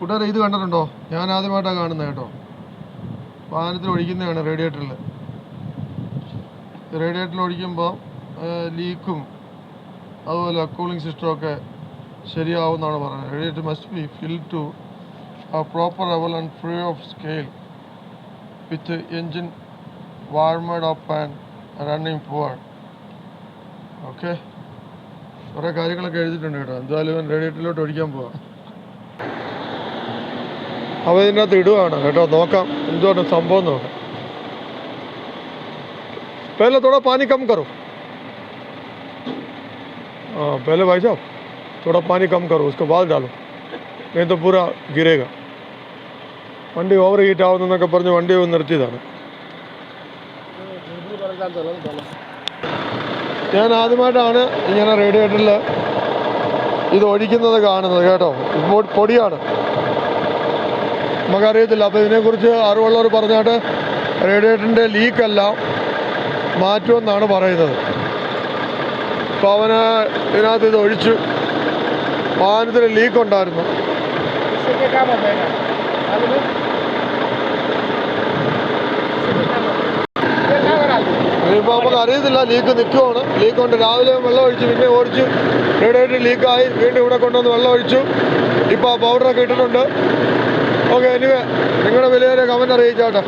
കൂട്ടുകാരെ ഇത് കണ്ടിട്ടുണ്ടോ? ഞാൻ ആദ്യമായിട്ടാണ് കാണുന്നത് കേട്ടോ. വാഹനത്തിൽ ഒഴിക്കുന്നതാണ് റേഡിയേറ്ററിൽ റേഡിയേറ്ററിൽ ഒഴിക്കുമ്പോൾ ലീക്കും അതുപോലെ കൂളിംഗ് സിസ്റ്റമൊക്കെ ശരിയാവുമെന്നാണ് പറയുന്നത്. Radiator must be fill to a proper level and free of scale with the engine warmed up and running okay? കുറേ കാര്യങ്ങളൊക്കെ എഴുതിയിട്ടുണ്ട് കേട്ടോ. എന്തായാലും റേഡിയേറ്ററിലോട്ട് ഒഴിക്കാൻ പോവാം. അപ്പോൾ ഇതിൻ്റെ അകത്ത് ഇടുവാണ് കേട്ടോ നോക്കാം എന്തുകൊണ്ട് സംഭവം നോക്കാം पहले थोड़ा पानी कम करो हाँ पहले भाई साहब थोड़ा पानी कम करो उसके बाद डालो नहीं तो पूरा गिरेगा വണ്ടി ഓവർ ഹീറ്റ് ആവുന്നെന്നൊക്കെ പറഞ്ഞ് വണ്ടി ഒന്ന് നിർത്തിയതാണ് ഞാൻ ആദ്യമായിട്ടാണ് ഇങ്ങനെ റേഡിയേറ്ററിൽ ഇത് ഒഴിക്കുന്നത് കാണുന്നത് കേട്ടോ ഇപ്പോൾ പൊടിയാണ് നമുക്കറിയത്തില്ല. അപ്പോൾ ഇതിനെക്കുറിച്ച് അറിവുള്ളവർ പറഞ്ഞാട്ട് റേഡിയേറ്ററിന്റെ ലീക്കെല്ലാം മാറ്റുമെന്നാണ് പറയുന്നത്. അപ്പോൾ അവന് ഇതിനകത്ത് ഇത് ഒഴിച്ചു വാഹനത്തിൽ ലീക്ക് ഉണ്ടായിരുന്നു ഇനിയിപ്പോൾ നമുക്ക് അറിയത്തില്ല. ലീക്ക് നിൽക്കുവാണ് ലീക്ക് കൊണ്ട് രാവിലെ വെള്ളം ഒഴിച്ച് പിന്നെ ഓടിച്ചു റേഡിയേറ്റർ ലീക്കായി വീണ്ടും ഇവിടെ കൊണ്ടുവന്ന് വെള്ളം ഒഴിച്ചു. ഇപ്പോൾ പൗഡറൊക്കെ ഇട്ടിട്ടുണ്ട്. ഓക്കെ എനിവേ നിങ്ങളുടെ വിലയേറെ കമന്റ് അറിയിച്ചാട്ടെ